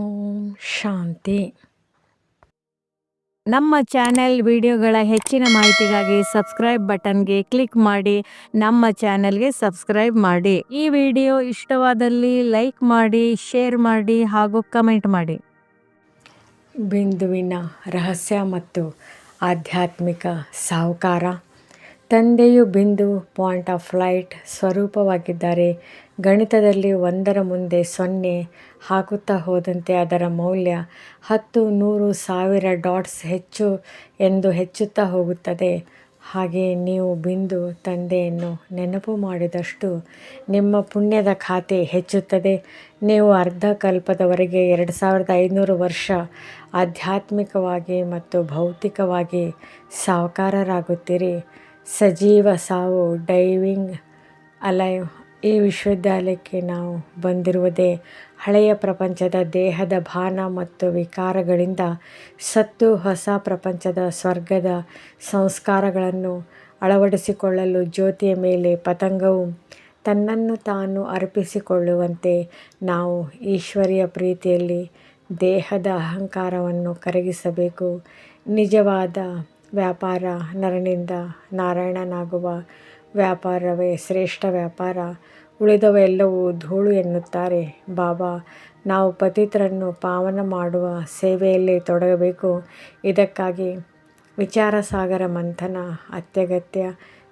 ಓಂ ಶಾಂತಿ. ನಮ್ಮ ಚಾನೆಲ್ ವಿಡಿಯೋಗಳ ಹೆಚ್ಚಿನ ಮಾಹಿತಿಗಾಗಿ ಸಬ್ಸ್ಕ್ರೈಬ್ ಬಟನ್ಗೆ ಕ್ಲಿಕ್ ಮಾಡಿ, ನಮ್ಮ ಚಾನೆಲ್ಗೆ ಸಬ್ಸ್ಕ್ರೈಬ್ ಮಾಡಿ. ಈ ವಿಡಿಯೋ ಇಷ್ಟವಾದಲ್ಲಿ ಲೈಕ್ ಮಾಡಿ, ಶೇರ್ ಮಾಡಿ ಹಾಗೂ ಕಮೆಂಟ್ ಮಾಡಿ. ಬಿಂದುವಿನ ರಹಸ್ಯ ಮತ್ತು ಆಧ್ಯಾತ್ಮಿಕ ಸಾಹುಕಾರ ತಂದೆಯು ಬಿಂದು ಪಾಯಿಂಟ್ ಆಫ್ ಲೈಟ್ ಸ್ವರೂಪವಾಗಿದ್ದಾರೆ. ಗಣಿತದಲ್ಲಿ ಒಂದರ ಮುಂದೆ ಸೊನ್ನೆ ಹಾಕುತ್ತಾ ಹೋದಂತೆ ಅದರ ಮೌಲ್ಯ ಹತ್ತು ನೂರು ಸಾವಿರ ಡಾಟ್ಸ್ ಹೆಚ್ಚು ಎಂದು ಹೆಚ್ಚುತ್ತಾ ಹೋಗುತ್ತದೆ. ಹಾಗೆ ನೀವು ಬಿಂದು, ತಂದೆಯನ್ನು ನೆನಪು ಮಾಡಿದಷ್ಟು ನಿಮ್ಮ ಪುಣ್ಯದ ಖಾತೆ ಹೆಚ್ಚುತ್ತದೆ. ನೀವು ಅರ್ಧ ಕಲ್ಪದವರೆಗೆ ಎರಡು ಸಾವಿರದ ಐನೂರು ವರ್ಷ ಆಧ್ಯಾತ್ಮಿಕವಾಗಿ ಮತ್ತು ಭೌತಿಕವಾಗಿ ಸಾಹುಕಾರರಾಗುತ್ತೀರಿ. ಸಜೀವ ಸಾವು, ಡೈವಿಂಗ್ ಅಲೈವ್ ಈ ವಿಶ್ವವಿದ್ಯಾಲಯಕ್ಕೆ ನಾವು ಬಂದಿರುವುದೇ ಹಳೆಯ ಪ್ರಪಂಚದ ದೇಹದ ಭಾನ ಮತ್ತು ವಿಕಾರಗಳಿಂದ ಸತ್ತು ಹೊಸ ಪ್ರಪಂಚದ ಸ್ವರ್ಗದ ಸಂಸ್ಕಾರಗಳನ್ನು ಅಳವಡಿಸಿಕೊಳ್ಳಲು ಜ್ಯೋತಿಯ ಮೇಲೆ ಪತಂಗವು ತನ್ನನ್ನು ತಾನು ಅರ್ಪಿಸಿಕೊಳ್ಳುವಂತೆ ನಾವು ಈಶ್ವರಿಯ ಪ್ರೀತಿಯಲ್ಲಿ ದೇಹದ ಅಹಂಕಾರವನ್ನು ಕರಗಿಸಬೇಕು. ನಿಜವಾದ ವ್ಯಾಪಾರ, ನರನಿಂದ ನಾರಾಯಣನಾಗುವ ವ್ಯಾಪಾರವೇ ಶ್ರೇಷ್ಠ ವ್ಯಾಪಾರ. ಉಳಿದವೆಲ್ಲವೂ ಧೂಳು ಎನ್ನುತ್ತಾರೆ. ಬಾಬಾ, ನಾವು ಪತಿತರನ್ನು ಪಾವನ ಮಾಡುವ ಸೇವೆಯಲ್ಲಿ ತೊಡಗಬೇಕು. ಇದಕ್ಕಾಗಿ ವಿಚಾರ ಸಾಗರ ಮಂಥನ, ಅತ್ಯಗತ್ಯ,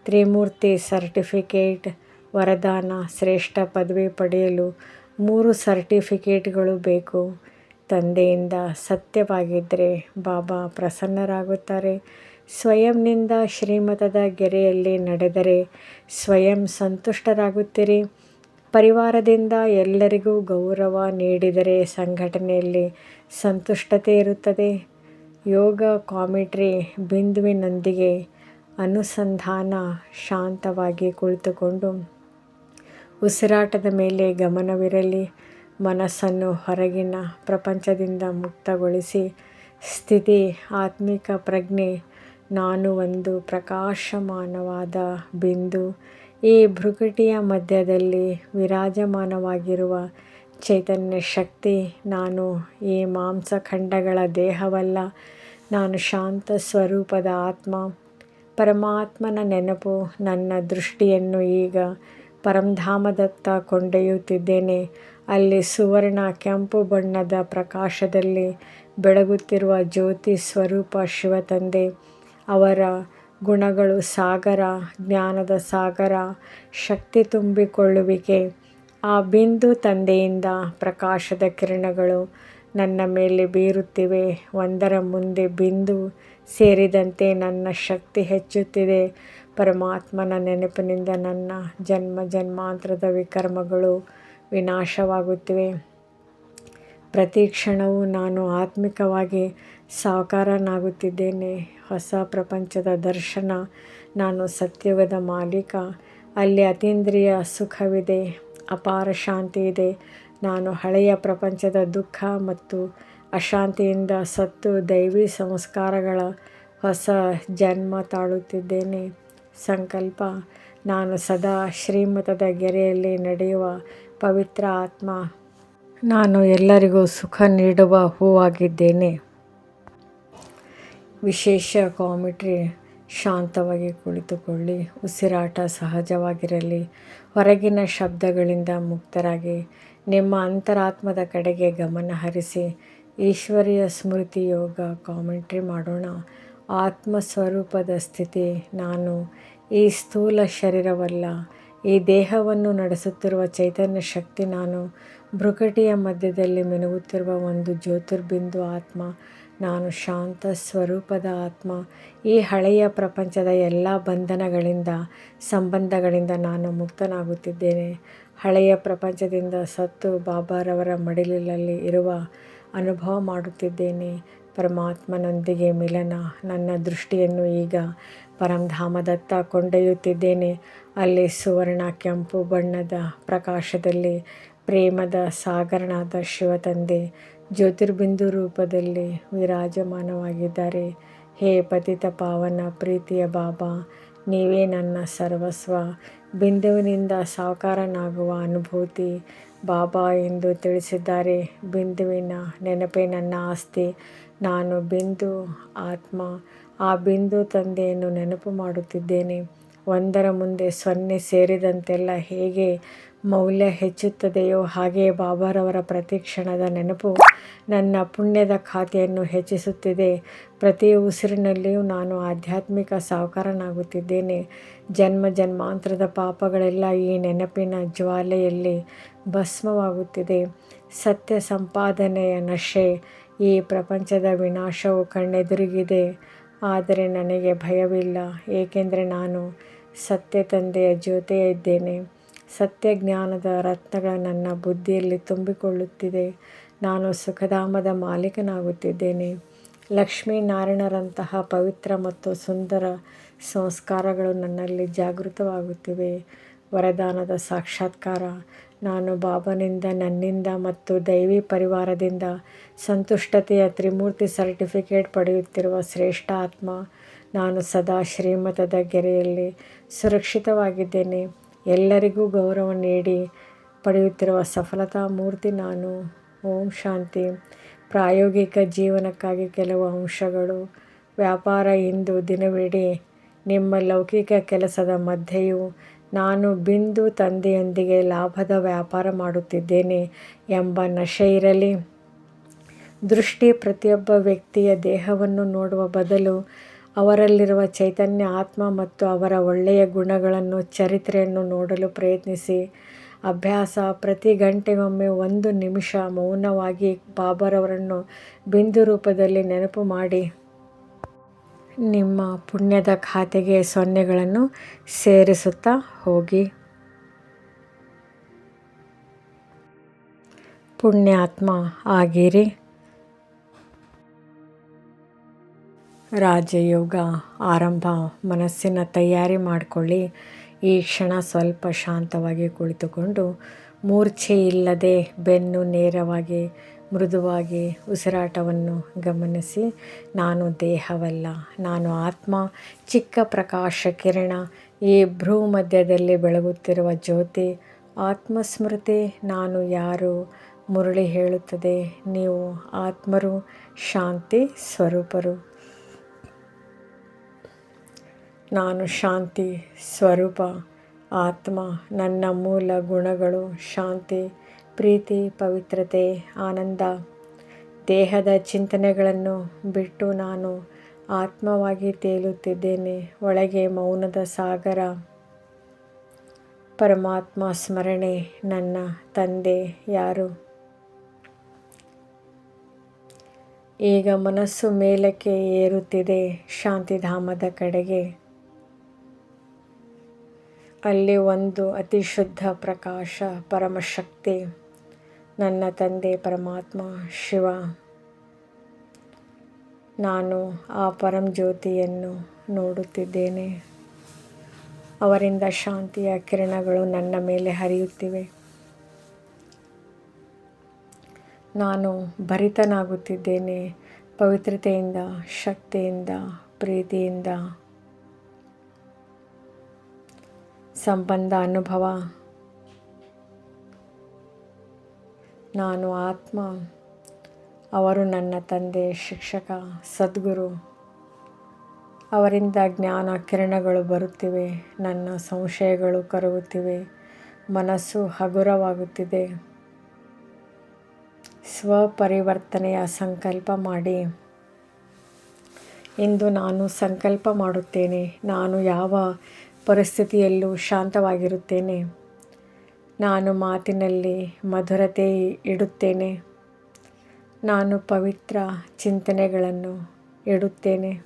ತ್ರಿಮೂರ್ತಿ ಸರ್ಟಿಫಿಕೇಟ್, ವರದಾನ, ಶ್ರೇಷ್ಠ ಪದವಿ ಪಡೆಯಲು ಮೂರು ಸರ್ಟಿಫಿಕೇಟ್ಗಳು ಬೇಕು. ತಂದೆಯಿಂದ ಸತ್ಯವಾಗಿದ್ದರೆ ಬಾಬಾ ಪ್ರಸನ್ನರಾಗುತ್ತಾರೆ. ಸ್ವಯಂನಿಂದ ಶ್ರೀಮತದ ಗೆರೆಯಲ್ಲಿ ನಡೆದರೆ ಸ್ವಯಂ ಸಂತುಷ್ಟರಾಗುತ್ತೀರಿ. ಪರಿವಾರದಿಂದ ಎಲ್ಲರಿಗೂ ಗೌರವ ನೀಡಿದರೆ ಸಂಘಟನೆಯಲ್ಲಿ ಸಂತುಷ್ಟತೆ ಇರುತ್ತದೆ. ಯೋಗ ಕಾಮಿಟ್ರಿ ಬಿಂದುವಿನೊಂದಿಗೆ ಅನುಸಂಧಾನ ಶಾಂತವಾಗಿ ಕುಳಿತುಕೊಂಡು ಉಸಿರಾಟದ ಮೇಲೆ ಗಮನವಿರಲಿ. ಮನಸ್ಸನ್ನು ಹೊರಗಿನ ಪ್ರಪಂಚದಿಂದ ಮುಕ್ತಗೊಳಿಸಿ ಸ್ಥಿತಿ, ಆತ್ಮಿಕ ಪ್ರಜ್ಞೆ ನಾನು ಒಂದು ಪ್ರಕಾಶಮಾನವಾದ ಬಿಂದು. ಈ ಭೃಕುಟಿಯ ಮಧ್ಯದಲ್ಲಿ ವಿರಾಜಮಾನವಾಗಿರುವ ಚೈತನ್ಯ ಶಕ್ತಿ ನಾನು ಈ ಮಾಂಸಖಂಡಗಳ ದೇಹವಲ್ಲ, ನಾನು ಶಾಂತ ಸ್ವರೂಪದ ಆತ್ಮ. ಪರಮಾತ್ಮನ ನೆನಪು ನನ್ನ ದೃಷ್ಟಿಯನ್ನು ಈಗ ಪರಂಧಾಮದತ್ತ ಕೊಂಡೊಯ್ಯುತ್ತಿದ್ದೇನೆ. ಅಲ್ಲಿ ಸುವರ್ಣ ಕೆಂಪು ಬಣ್ಣದ ಪ್ರಕಾಶದಲ್ಲಿ ಬೆಳಗುತ್ತಿರುವ ಜ್ಯೋತಿ ಸ್ವರೂಪ ಶಿವತಂದೆ. ಅವರ ಗುಣಗಳು ಸಾಗರ, ಜ್ಞಾನದ ಸಾಗರ, ಶಕ್ತಿ ತುಂಬಿಕೊಳ್ಳುವಿಕೆ. ಆ ಬಿಂದು ತಂದೆಯಿಂದ ಪ್ರಕಾಶದ ಕಿರಣಗಳು ನನ್ನ ಮೇಲೆ ಬೀರುತ್ತಿವೆ. ಒಂದರ ಮುಂದೆ ಬಿಂದು ಸೇರಿದಂತೆ ನನ್ನ ಶಕ್ತಿ ಹೆಚ್ಚುತ್ತಿದೆ. ಪರಮಾತ್ಮನ ನೆನಪಿನಿಂದ ನನ್ನ ಜನ್ಮ ಜನ್ಮಾಂತರದ ವಿಕರ್ಮಗಳು ವಿನಾಶವಾಗುತ್ತಿವೆ. ಪ್ರತಿ ಕ್ಷಣವೂ ನಾನು ಆತ್ಮಿಕವಾಗಿ ಸಾಕಾರನಾಗುತ್ತಿದ್ದೇನೆ. ಹೊಸ ಪ್ರಪಂಚದ ದರ್ಶನ. ನಾನು ಸತ್ಯುಗದ ಮಾಲೀಕ. ಅಲ್ಲಿ ಅತೀಂದ್ರಿಯ ಸುಖವಿದೆ, ಅಪಾರ ಶಾಂತಿ ಇದೆ. ನಾನು ಹಳೆಯ ಪ್ರಪಂಚದ ದುಃಖ ಮತ್ತು ಅಶಾಂತಿಯಿಂದ ಸತ್ತು ದೈವಿ ಸಂಸ್ಕಾರಗಳ ಹೊಸ ಜನ್ಮ ತಾಳುತ್ತಿದ್ದೇನೆ. ಸಂಕಲ್ಪ. ನಾನು ಸದಾ ಶ್ರೀಮತದ ಗೆರೆಯಲ್ಲಿ ನಡೆಯುವ ಪವಿತ್ರ ಆತ್ಮ. ನಾನು ಎಲ್ಲರಿಗೂ ಸುಖ ನೀಡುವ ಹೂವಾಗಿದ್ದೇನೆ. ವಿಶೇಷ ಕಾಮಿಟ್ರಿ ಶಾಂತವಾಗಿ ಕುಳಿತುಕೊಳ್ಳಿ. ಉಸಿರಾಟ ಸಹಜವಾಗಿರಲಿ. ಹೊರಗಿನ ಶಬ್ದಗಳಿಂದ ಮುಕ್ತರಾಗಿ. ನಿಮ್ಮ ಅಂತರಾತ್ಮದ ಕಡೆಗೆ ಗಮನ ಹರಿಸಿ. ಈಶ್ವರಿಯ ಸ್ಮೃತಿ ಯೋಗ ಕಾಮೆಂಟ್ರಿ ಮಾಡೋಣ. ಆತ್ಮ ಸ್ವರೂಪದ ಸ್ಥಿತಿ, ನಾನು ಈ ಸ್ಥೂಲ ಶರೀರವಲ್ಲ. ಈ ದೇಹವನ್ನು ನಡೆಸುತ್ತಿರುವ ಚೈತನ್ಯ ಶಕ್ತಿ ನಾನು ಭೃಕಟಿಯ ಮಧ್ಯದಲ್ಲಿ ಮಿನುಗುತ್ತಿರುವ ಒಂದು ಜ್ಯೋತಿರ್ಬಿಂದು ಆತ್ಮ, ನಾನು ಶಾಂತ ಸ್ವರೂಪದ ಆತ್ಮ. ಈ ಹಳೆಯ ಪ್ರಪಂಚದ ಎಲ್ಲ ಬಂಧನಗಳಿಂದ, ಸಂಬಂಧಗಳಿಂದ ನಾನು ಮುಕ್ತನಾಗುತ್ತಿದ್ದೇನೆ. ಹಳೆಯ ಪ್ರಪಂಚದಿಂದ ಸತ್ತು ಬಾಬಾರವರ ಮಡಿಲಲ್ಲಿ ಇರುವ ಅನುಭವ ಮಾಡುತ್ತಿದ್ದೇನೆ. ಪರಮಾತ್ಮನೊಂದಿಗೆ ಮಿಲನ, ನನ್ನ ದೃಷ್ಟಿಯನ್ನು ಈಗ ಪರಂಧಾಮದತ್ತ ಕೊಂಡೊಯ್ಯುತ್ತಿದ್ದೇನೆ. ಅಲ್ಲಿ ಸುವರ್ಣ ಕೆಂಪು ಬಣ್ಣದ ಪ್ರಕಾಶದಲ್ಲಿ ಪ್ರೇಮದ ಸಾಗರನಾದ ಶಿವತಂದೆ ಜ್ಯೋತಿರ್ಬಿಂದು ರೂಪದಲ್ಲಿ ವಿರಾಜಮಾನವಾಗಿದ್ದಾರೆ. ಹೇ ಪತಿತ ಪಾವನ ಪ್ರೀತಿಯ ಬಾಬಾ, ನೀವೇ ನನ್ನ ಸರ್ವಸ್ವ. ಬಿಂದುವಿನಿಂದ ಸಾಕಾರನಾಗುವ ಅನುಭೂತಿ ಬಾಬಾ ಎಂದು ತಿಳಿಸಿದ್ದಾರೆ. ಬಿಂದುವಿನ ನೆನಪೇ ನನ್ನ ಆಸ್ತಿ. ನಾನು ಬಿಂದು ಆತ್ಮ. ಆ ಬಿಂದು ತಂದೆಯನ್ನು ನೆನಪು ಮಾಡುತ್ತಿದ್ದೇನೆ. ಒಂದರ ಮುಂದೆ ಸೊನ್ನೆ ಸೇರಿದಂತೆಲ್ಲ ಹೇಗೆ ಮೌಲ್ಯ ಹೆಚ್ಚುತ್ತದೆಯೋ ಹಾಗೆಯೇ ಬಾಬಾರವರ ಪ್ರತಿ ಕ್ಷಣದ ನೆನಪು ನನ್ನ ಪುಣ್ಯದ ಖಾತೆಯನ್ನು ಹೆಚ್ಚಿಸುತ್ತಿದೆ. ಪ್ರತಿ ಉಸಿರಿನಲ್ಲಿಯೂ ನಾನು ಆಧ್ಯಾತ್ಮಿಕ ಸಾವುಕಾರನಾಗುತ್ತಿದ್ದೇನೆ. ಜನ್ಮ ಜನ್ಮಾಂತರದ ಪಾಪಗಳೆಲ್ಲ ಈ ನೆನಪಿನ ಜ್ವಾಲೆಯಲ್ಲಿ ಭಸ್ಮವಾಗುತ್ತಿದೆ. ಸತ್ಯ ಸಂಪಾದನೆಯ ನಶೆ ಈ ಪ್ರಪಂಚದ ವಿನಾಶವು ಕಣ್ಣೆದುರಿಗಿದೆ. ಆದರೆ ನನಗೆ ಭಯವಿಲ್ಲ, ಏಕೆಂದರೆ ನಾನು ಸತ್ಯ ತಂದೆಯ ಜೊತೆಯೇ ಇದ್ದೇನೆ ಸತ್ಯ ಜ್ಞಾನದ ರತ್ನಗಳ ನನ್ನ ಬುದ್ಧಿಯಲ್ಲಿ ತುಂಬಿಕೊಳ್ಳುತ್ತಿದೆ. ನಾನು ಸುಖಧಾಮದ ಮಾಲೀಕನಾಗುತ್ತಿದ್ದೇನೆ. ಲಕ್ಷ್ಮೀನಾರಾಯಣರಂತಹ ಪವಿತ್ರ ಮತ್ತು ಸುಂದರ ಸಂಸ್ಕಾರಗಳು ನನ್ನಲ್ಲಿ ಜಾಗೃತವಾಗುತ್ತಿವೆ. ವರದಾನದ ಸಾಕ್ಷಾತ್ಕಾರ ನಾನು ಬಾಬನಿಂದ, ನನ್ನಿಂದ ಮತ್ತು ದೈವಿ ಪರಿವಾರದಿಂದ ಸಂತುಷ್ಟತೆಯ ತ್ರಿಮೂರ್ತಿ ಸರ್ಟಿಫಿಕೇಟ್ ಪಡೆಯುತ್ತಿರುವ ಶ್ರೇಷ್ಠ ಆತ್ಮ, ನಾನು ಸದಾ ಶ್ರೀಮತದ ಗೆರೆಯಲ್ಲಿ ಸುರಕ್ಷಿತವಾಗಿದ್ದೇನೆ. ಎಲ್ಲರಿಗೂ ಗೌರವ ನೀಡಿ ಪಡೆಯುತ್ತಿರುವ ಸಫಲತಾ ಮೂರ್ತಿ ನಾನು. ಓಂ ಶಾಂತಿ. ಪ್ರಾಯೋಗಿಕ ಜೀವನಕ್ಕಾಗಿ ಕೆಲವು ಅಂಶಗಳು. ವ್ಯಾಪಾರ ಇಂದು ದಿನವಿಡೀ ನಿಮ್ಮ ಲೌಕಿಕ ಕೆಲಸದ ಮಧ್ಯೆಯೂ ನಾನು ಬಿಂದು ತಂದೆಯೊಂದಿಗೆ ಲಾಭದ ವ್ಯಾಪಾರ ಮಾಡುತ್ತಿದ್ದೇನೆ ಎಂಬ ನಶೆ ಇರಲಿ. ದೃಷ್ಟಿ ಪ್ರತಿಯೊಬ್ಬ ವ್ಯಕ್ತಿಯ ದೇಹವನ್ನು ನೋಡುವ ಬದಲು ಅವರಲ್ಲಿರುವ ಚೈತನ್ಯ, ಆತ್ಮ ಮತ್ತು ಅವರ ಒಳ್ಳೆಯ ಗುಣಗಳನ್ನು, ಚರಿತ್ರೆಯನ್ನು ನೋಡಲು ಪ್ರಯತ್ನಿಸಿ. ಅಭ್ಯಾಸ, ಪ್ರತಿ ಗಂಟೆಗೊಮ್ಮೆ ಒಂದು ನಿಮಿಷ ಮೌನವಾಗಿ ಬಾಬರವರನ್ನು ಬಿಂದು ರೂಪದಲ್ಲಿ ನೆನಪು ಮಾಡಿ. ನಿಮ್ಮ ಪುಣ್ಯದ ಖಾತೆಗೆ ಸೊನ್ನೆಗಳನ್ನು ಸೇರಿಸುತ್ತಾ ಹೋಗಿ. ಪುಣ್ಯಾತ್ಮ ಆಗಿರಿ. ರಾಜಯೋಗ ಆರಂಭ. ಮನಸ್ಸಿನ ತಯಾರಿ ಮಾಡಿಕೊಳ್ಳಿ. ಈ ಕ್ಷಣ ಸ್ವಲ್ಪ ಶಾಂತವಾಗಿ ಕುಳಿತುಕೊಂಡು ಮೂರ್ಛೆ ಇಲ್ಲದೆ ಬೆನ್ನು ನೇರವಾಗಿ ಮೃದುವಾಗಿ ಉಸಿರಾಟವನ್ನು ಗಮನಿಸಿ, ನಾನು ದೇಹವಲ್ಲ, ನಾನು ಆತ್ಮ, ಚಿಕ್ಕ ಪ್ರಕಾಶ ಕಿರಣ, ಈ ಭ್ರೂ ಮಧ್ಯದಲ್ಲಿ ಬೆಳಗುತ್ತಿರುವ ಜ್ಯೋತಿ, ಆತ್ಮಸ್ಮೃತಿ, ನಾನು ಯಾರು? ಮುರಳಿ ಹೇಳುತ್ತದೆ, ನೀವು ಆತ್ಮರು, ಶಾಂತಿ ಸ್ವರೂಪರು. ನಾನು ಶಾಂತಿ ಸ್ವರೂಪ, ಆತ್ಮ, ನನ್ನ ಮೂಲ ಗುಣಗಳು ಶಾಂತಿ ಪ್ರೀತಿ, ಪವಿತ್ರತೆ, ಆನಂದ, ದೇಹದ ಚಿಂತನೆಗಳನ್ನು ಬಿಟ್ಟು ನಾನು ಆತ್ಮವಾಗಿ ತೇಲುತ್ತಿದ್ದೇನೆ. ಒಳಗೆ ಮೌನದ ಸಾಗರ, ಪರಮಾತ್ಮ ಸ್ಮರಣೆ ನನ್ನ ತಂದೆ ಯಾರು? ಈಗ ಮನಸ್ಸು ಮೇಲಕ್ಕೆ ಏರುತ್ತಿದೆ ಶಾಂತಿಧಾಮದ ಕಡೆಗೆ. ಅಲ್ಲಿ ಒಂದು ಅತಿ ಶುದ್ಧ ಪ್ರಕಾಶ, ಪರಮಶಕ್ತಿ ನನ್ನ ತಂದೆ ಪರಮಾತ್ಮ, ಶಿವ. ನಾನು ಆ ಪರಂ ಜ್ಯೋತಿಯನ್ನು ನೋಡುತ್ತಿದ್ದೇನೆ. ಅವರಿಂದ ಶಾಂತಿಯ ಕಿರಣಗಳು ನನ್ನ ಮೇಲೆ ಹರಿಯುತ್ತಿವೆ. ನಾನು ಭರಿತನಾಗುತ್ತಿದ್ದೇನೆ ಪವಿತ್ರತೆಯಿಂದ, ಶಕ್ತಿಯಿಂದ, ಪ್ರೀತಿಯಿಂದ. ಸಂಬಂಧ, ಅನುಭವ ನಾನು ಆತ್ಮ, ಅವರು ನನ್ನ ತಂದೆ, ಶಿಕ್ಷಕ, ಸದ್ಗುರು. ಅವರಿಂದ ಜ್ಞಾನ ಕಿರಣಗಳು ಬರುತ್ತಿವೆ, ನನ್ನ ಸಂಶಯಗಳು ಕರಗುತ್ತಿವೆ, ಮನಸ್ಸು ಹಗುರವಾಗುತ್ತಿದೆ. ಸ್ವಪರಿವರ್ತನೆಯ ಸಂಕಲ್ಪ ಮಾಡಿ. ಇಂದು ನಾನು ಸಂಕಲ್ಪ ಮಾಡುತ್ತೇನೆ, ನಾನು ಯಾವ ಪರಿಸ್ಥಿತಿಯಲ್ಲೂ ಶಾಂತವಾಗಿರುತ್ತೇನೆ. ನಾನು ಮಾತಿನಲ್ಲಿ ಮಧುರತೆ ಇಡುತ್ತೇನೆ. ನಾನು ಪವಿತ್ರ ಚಿಂತನೆಗಳನ್ನು ಇಡುತ್ತೇನೆ.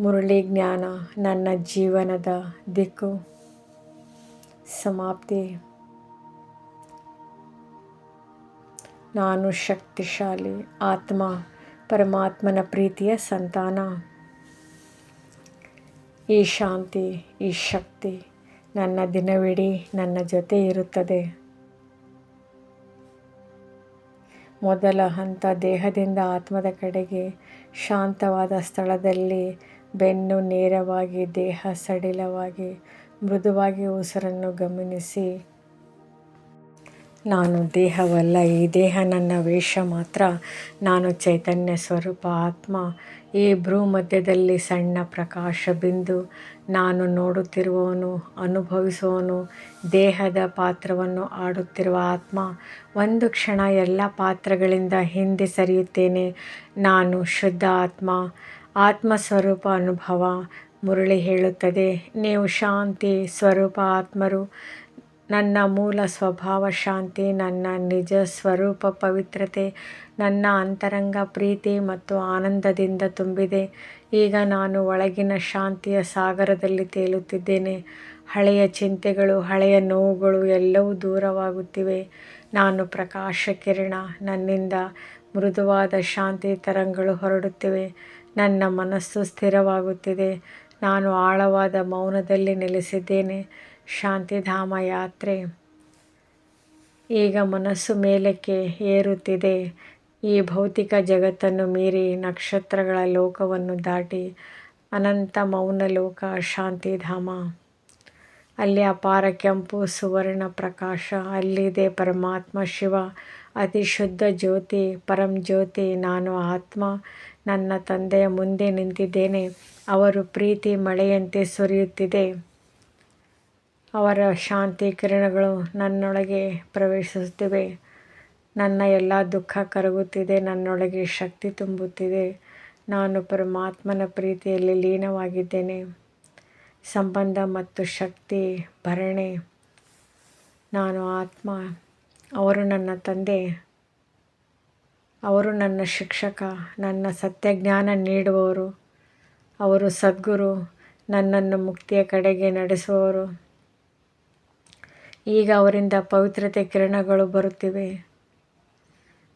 ಮುರಳಿ ಜ್ಞಾನ ನನ್ನ ಜೀವನದ ದಿಕ್ಕು. ಸಮಾಪ್ತಿ. ನಾನು ಶಕ್ತಿಶಾಲಿ ಆತ್ಮ, ಪರಮಾತ್ಮನ ಪ್ರೀತಿಯ ಸಂತಾನ. ಈ ಶಾಂತಿ, ಈ ಶಕ್ತಿ. ನನ್ನ ದಿನವಿಡೀ ನನ್ನ ಜೊತೆ ಇರುತ್ತದೆ. ಮೊದಲ ಹಂತ ದೇಹದಿಂದ ಆತ್ಮದ ಕಡೆಗೆ ಶಾಂತವಾದ ಸ್ಥಳದಲ್ಲಿ ಬೆನ್ನು ನೇರವಾಗಿ ದೇಹ ಸಡಿಲವಾಗಿ ಮೃದುವಾಗಿ ಉಸಿರನ್ನು ಗಮನಿಸಿ, ನಾನು ದೇಹವಲ್ಲ, ಈ ದೇಹ ನನ್ನ ವೇಷ ಮಾತ್ರ. ನಾನು ಚೈತನ್ಯ ಸ್ವರೂಪ ಆತ್ಮ. ಈ ಭ್ರೂ ಮಧ್ಯದಲ್ಲಿ ಸಣ್ಣ ಪ್ರಕಾಶ ಬಿಂದು ನಾನು ನೋಡುತ್ತಿರುವವನು, ಅನುಭವಿಸುವವನು, ದೇಹದ ಪಾತ್ರವನ್ನು ಆಡುತ್ತಿರುವ ಆತ್ಮ, ಒಂದು ಕ್ಷಣ ಎಲ್ಲ ಪಾತ್ರಗಳಿಂದ ಹಿಂದೆ ಸರಿಯುತ್ತೇನೆ. ನಾನು ಶುದ್ಧ ಆತ್ಮ ಆತ್ಮ ಸ್ವರೂಪ ಅನುಭವ, ಮುರಳಿ ಹೇಳುತ್ತದೆ. ನೀವು ಶಾಂತಿ, ಸ್ವರೂಪ ಆತ್ಮರು. ನನ್ನ ಮೂಲ ಸ್ವಭಾವ ಶಾಂತಿ, ನನ್ನ ನಿಜ ಸ್ವರೂಪ ಪವಿತ್ರತೆ, ನನ್ನ ಅಂತರಂಗ ಪ್ರೀತಿ ಮತ್ತು ಆನಂದದಿಂದ ತುಂಬಿದೆ. ಈಗ ನಾನು ಒಳಗಿನ ಶಾಂತಿಯ ಸಾಗರದಲ್ಲಿ ತೇಲುತ್ತಿದ್ದೇನೆ. ಹಳೆಯ ಚಿಂತೆಗಳು, ಹಳೆಯ ನೋವುಗಳು ಎಲ್ಲವೂ ದೂರವಾಗುತ್ತಿವೆ. ನಾನು ಪ್ರಕಾಶ ಕಿರಣ, ನನ್ನಿಂದ ಮೃದುವಾದ ಶಾಂತಿ ತರಂಗಳು ಹೊರಡುತ್ತಿವೆ. ನನ್ನ ಮನಸ್ಸು ಸ್ಥಿರವಾಗುತ್ತಿದೆ. ನಾನು ಆಳವಾದ ಮೌನದಲ್ಲಿ ನೆಲೆಸಿದ್ದೇನೆ. ಶಾಂತಿಧಾಮ ಯಾತ್ರೆ. ಈಗ ಮನಸ್ಸು ಮೇಲಕ್ಕೆ ಏರುತ್ತಿದೆ. ಈ ಭೌತಿಕ ಜಗತ್ತನ್ನು ಮೀರಿ ನಕ್ಷತ್ರಗಳ ಲೋಕವನ್ನು ದಾಟಿ ಅನಂತ ಮೌನ ಲೋಕ ಶಾಂತಿಧಾಮ. ಅಲ್ಲಿ ಅಪಾರ ಕೆಂಪು ಸುವರ್ಣ ಪ್ರಕಾಶ, ಅಲ್ಲಿದೆ ಪರಮಾತ್ಮ ಶಿವ, ಅತಿ ಶುದ್ಧ ಜ್ಯೋತಿ, ಪರಂ ಜ್ಯೋತಿ, ನಾನು ಆತ್ಮ, ನನ್ನ ತಂದೆಯ ಮುಂದೆ ನಿಂತಿದ್ದೇನೆ, ಅವರು ಪ್ರೀತಿ ಮಳೆಯಂತೆ ಸುರಿಯುತ್ತಿದೆ. ಅವರ ಶಾಂತಿ ಕಿರಣಗಳು ನನ್ನೊಳಗೆ ಪ್ರವೇಶಿಸುತ್ತಿವೆ. ನನ್ನ ಎಲ್ಲ ದುಃಖ ಕರಗುತ್ತಿದೆ, ನನ್ನೊಳಗೆ ಶಕ್ತಿ ತುಂಬುತ್ತಿದೆ. ನಾನು ಪರಮಾತ್ಮನ ಪ್ರೀತಿಯಲ್ಲಿ ಲೀನವಾಗಿದ್ದೇನೆ. ಸಂಬಂಧ ಮತ್ತು ಶಕ್ತಿ, ಭರಣೆ. ನಾನು ಆತ್ಮ, ಅವರು ನನ್ನ ತಂದೆ. ಅವರು ನನ್ನ ಶಿಕ್ಷಕ, ನನ್ನ ಸತ್ಯಜ್ಞಾನ ನೀಡುವವರು. ಅವರು ಸದ್ಗುರು, ನನ್ನನ್ನು ಮುಕ್ತಿಯ ಕಡೆಗೆ ನಡೆಸುವವರು. ಈಗ ಅವರಿಂದ ಪವಿತ್ರತೆ ಕಿರಣಗಳು ಬರುತ್ತಿವೆ.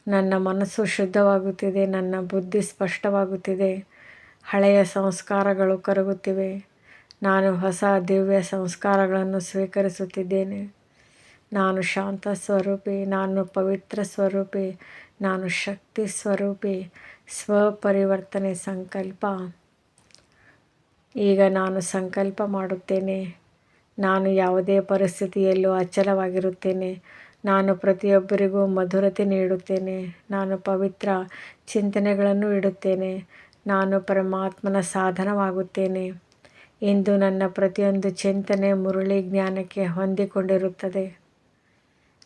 ನನ್ನ ಮನಸ್ಸು ಶುದ್ಧವಾಗುತ್ತಿದೆ, ನನ್ನ ಬುದ್ಧಿ ಸ್ಪಷ್ಟವಾಗುತ್ತಿದೆ, ಹಳೆಯ ಸಂಸ್ಕಾರಗಳು ಕರಗುತ್ತಿವೆ. ನಾನು ಹೊಸ ದಿವ್ಯ ಸಂಸ್ಕಾರಗಳನ್ನು ಸ್ವೀಕರಿಸುತ್ತಿದ್ದೇನೆ. ನಾನು ಶಾಂತ ಸ್ವರೂಪಿ, ನಾನು ಪವಿತ್ರ ಸ್ವರೂಪಿ, ನಾನು ಶಕ್ತಿ ಸ್ವರೂಪಿ, ಸ್ವಪರಿವರ್ತನೆ ಸಂಕಲ್ಪ. ಈಗ ನಾನು ಸಂಕಲ್ಪ ಮಾಡುತ್ತೇನೆ. ನಾನು ಯಾವುದೇ ಪರಿಸ್ಥಿತಿಯಲ್ಲೂ ಅಚಲವಾಗಿರುತ್ತೇನೆ. ನಾನು ಪ್ರತಿಯೊಬ್ಬರಿಗೂ ಮಧುರತೆ ನೀಡುತ್ತೇನೆ. ನಾನು ಪವಿತ್ರ ಚಿಂತನೆಗಳನ್ನು ಇಡುತ್ತೇನೆ. ನಾನು ಪರಮಾತ್ಮನ ಸಾಧನವಾಗುತ್ತೇನೆ. ಇಂದು ನನ್ನ ಪ್ರತಿಯೊಂದು ಚಿಂತನೆ ಮುರುಳಿ ಜ್ಞಾನಕ್ಕೆ ಹೊಂದಿಕೊಂಡಿರುತ್ತದೆ.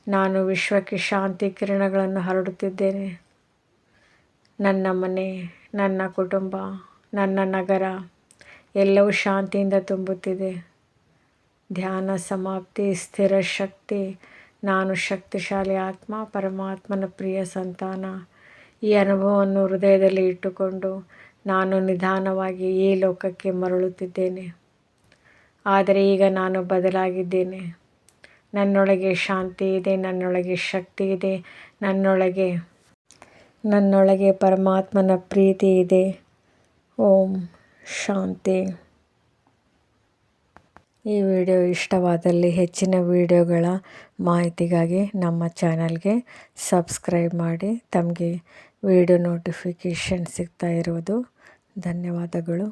ನಾನು ವಿಶ್ವಕ್ಕೆ ಶಾಂತಿ ಕಿರಣಗಳನ್ನು ಹರಡುತ್ತಿದ್ದೇನೆ. ನನ್ನ ಮನೆ, ನನ್ನ ಕುಟುಂಬ, ನನ್ನ ನಗರ ಎಲ್ಲವೂ ಶಾಂತಿಯಿಂದ ತುಂಬುತ್ತಿದೆ. ಧ್ಯಾನ, ಸಮಾಪ್ತಿ, ಸ್ಥಿರ ಶಕ್ತಿ, ನಾನು ಶಕ್ತಿಶಾಲಿ ಆತ್ಮ, ಪರಮಾತ್ಮನ ಪ್ರಿಯ ಸಂತಾನ. ಈ ಅನುಭವವನ್ನು ಹೃದಯದಲ್ಲಿ ಇಟ್ಟುಕೊಂಡು ನಾನು ನಿಧಾನವಾಗಿ ಈ ಲೋಕಕ್ಕೆ ಮರಳುತ್ತಿದ್ದೇನೆ. ಆದರೆ ಈಗ ನಾನು ಬದಲಾಗಿದ್ದೇನೆ. ನನ್ನೊಳಗೆ ಶಾಂತಿ ಇದೆ, ನನ್ನೊಳಗೆ ಶಕ್ತಿ ಇದೆ, ನನ್ನೊಳಗೆ ನನ್ನೊಳಗೆ ಪರಮಾತ್ಮನ ಪ್ರೀತಿ ಇದೆ. ಓಂ ಶಾಂತಿ. ಈ ವಿಡಿಯೋ ಇಷ್ಟವಾದಲ್ಲಿ ಹೆಚ್ಚಿನ ವಿಡಿಯೋಗಳ ಮಾಹಿತಿಗಾಗಿ ನಮ್ಮ ಚಾನಲ್ಗೆ ಸಬ್ಸ್ಕ್ರೈಬ್ ಮಾಡಿ, ತಮಗೆ ವಿಡಿಯೋ ನೋಟಿಫಿಕೇಷನ್ ಸಿಗ್ತಾ ಇರುವುದು. ಧನ್ಯವಾದಗಳು.